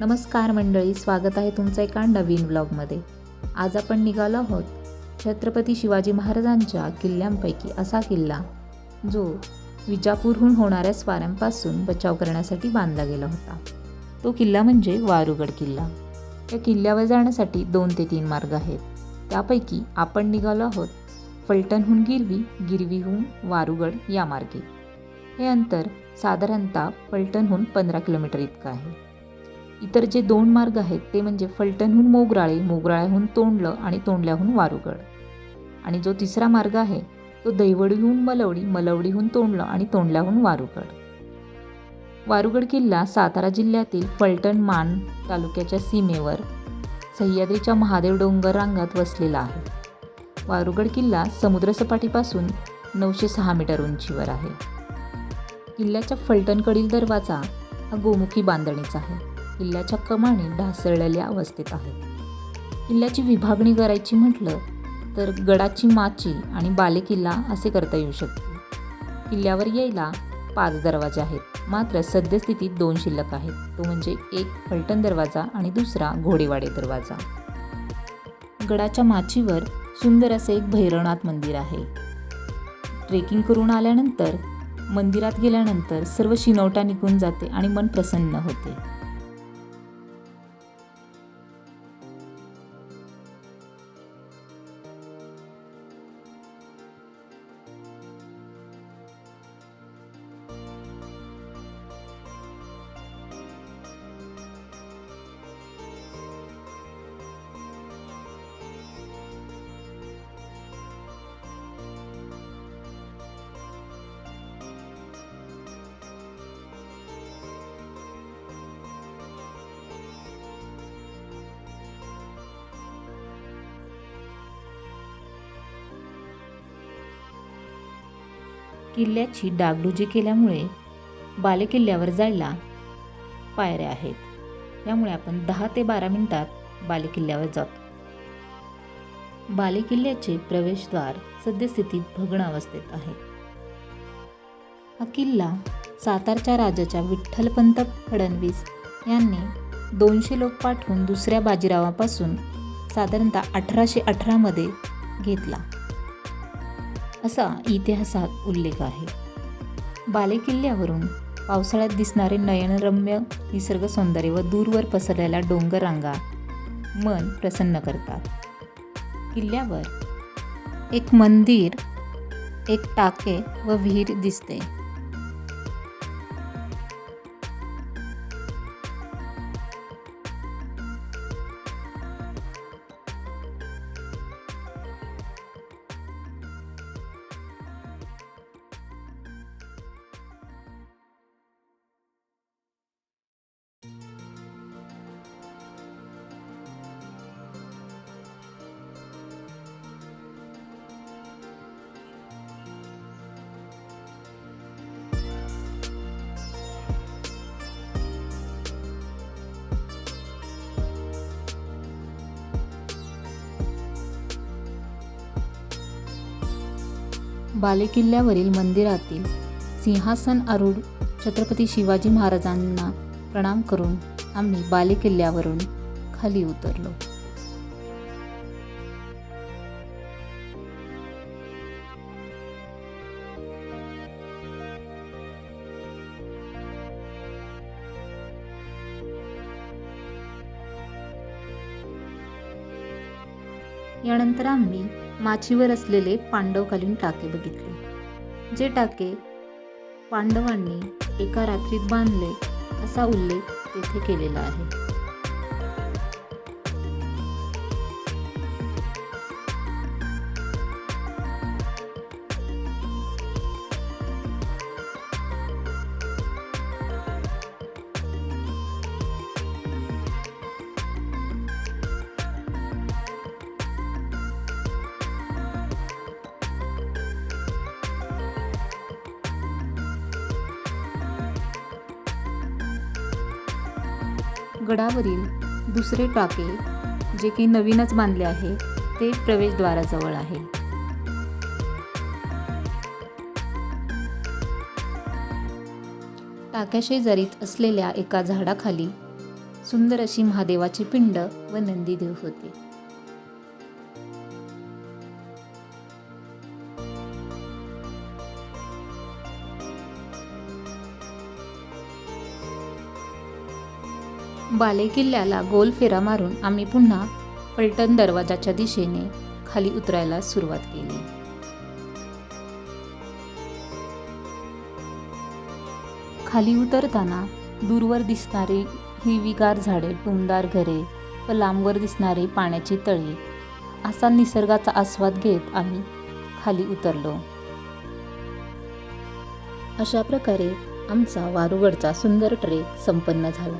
नमस्कार मंडळी स्वागत आहे तुमचं एका नवीन ब्लॉगमध्ये आज आपण निघालो आहोत छत्रपती शिवाजी महाराजांच्या किल्ल्यांपैकी असा किल्ला जो विजापूरहून होणाऱ्या स्वाऱ्यांपासून बचाव करण्यासाठी बांधला गेला होता. तो किल्ला म्हणजे वारुगड किल्ला. या किल्ल्यावर जाण्यासाठी दोन ते तीन मार्ग आहेत. त्यापैकी आपण निघालो आहोत फलटणहून गिरवी गिरवीहून वारुगड या मार्गे. हे अंतर साधारणतः फलटणहून पंधरा किलोमीटर इतकं आहे. इतर जे दोन मार्ग आहेत ते म्हणजे फलटणहून मोगराळे मोगराळ्याहून तोंडलं आणि तोंडल्याहून वारुगड. आणि जो तिसरा मार्ग आहे तो दैवडीहून मलवडी मलवडीहून तोंडलं आणि तोंडल्याहून वारुगड. वारुगड किल्ला सातारा जिल्ह्यातील फलटण मान तालुक्याच्या सीमेवर सह्याद्रीच्या महादेव डोंगर रांगात वसलेला आहे. वारुगड किल्ला समुद्रसपाटीपासून नऊशे सहा मीटर उंचीवर आहे. किल्ल्याच्या फलटणकडील दरवाजा हा गोमुखी बांधणीचा आहे. किल्ल्याच्या कमानी ढासळलेल्या अवस्थेत आहेत किल्ल्याची विभागणी करायची म्हटलं तर गडाची माची आणि बालेकिल्ला असे करता येऊ शकते. किल्ल्यावर यायला पाच दरवाजे आहेत. मात्र सद्यस्थितीत दोन शिल्लक आहेत. तो म्हणजे एक फलटण दरवाजा आणि दुसरा घोडेवाडे दरवाजा. गडाच्या माचीवर सुंदर असे एक भैरवनाथ मंदिर आहे. ट्रेकिंग करून आल्यानंतर मंदिरात गेल्यानंतर सर्व शिनवटा निघून जाते आणि मन प्रसन्न होते. किल्ल्याची डागडुजी केल्यामुळे बालेकिल्ल्यावर जायला पायऱ्या आहेत. त्यामुळे आपण दहा ते बारा मिनिटात बालेकिल्ल्यावर जातो. बालेकिल्ल्याचे प्रवेशद्वार सद्यस्थितीत भग्न अवस्थेत आहे. हा किल्ला सातारच्या राजाच्या विठ्ठलपंत फडणवीस यांनी दोनशे लोक पाठवून दुसऱ्या बाजीरावापासून साधारणतः अठराशे अठरामध्ये घेतला. असा इतिहासात उल्लेख आहे. बालेकिल्ल्यावरून पावसाळ्यात दिसणारे नयनरम्य निसर्ग सौंदर्य व दूरवर पसरलेल्या डोंगर रांगा मन प्रसन्न करतात. किल्ल्यावर एक मंदिर एक टाके व विहीर दिसते. बालेकिल्ल्यावरील मंदिरातील सिंहासन आरूढ छत्रपती शिवाजी महाराजांना प्रणाम करून आम्ही बालेकिल्ल्यावरून खाली उतरलो. यानंतर आम्ही माचीवर असलेले पांडवकालीन टाके बघितले. जे टाके पांडवांनी एका रात्रीत बांधले असा उल्लेख तेथे केलेला आहे. गडावरील दुसरे टाके जे की नवीनच बांधले आहे ते प्रवेशद्वाराजवळ आहे. टाक्याशेजारीत असलेल्या एका झाडाखाली सुंदर अशी महादेवाची पिंड व नंदीदेव होते. बालेकिल्ल्याला गोल फेरा मारून आम्ही पुन्हा पलटण दरवाजाच्या दिशेने खाली उतरायला सुरुवात केली. खाली उतरताना दूरवर दिसणारी हिरवीगार झाडे टुमदार घरे व लांबवर दिसणारी पाण्याची तळी असा निसर्गाचा आस्वाद घेत आम्ही खाली उतरलो. अशा प्रकारे आमचा वारुगडचा सुंदर ट्रेक संपन्न झाला.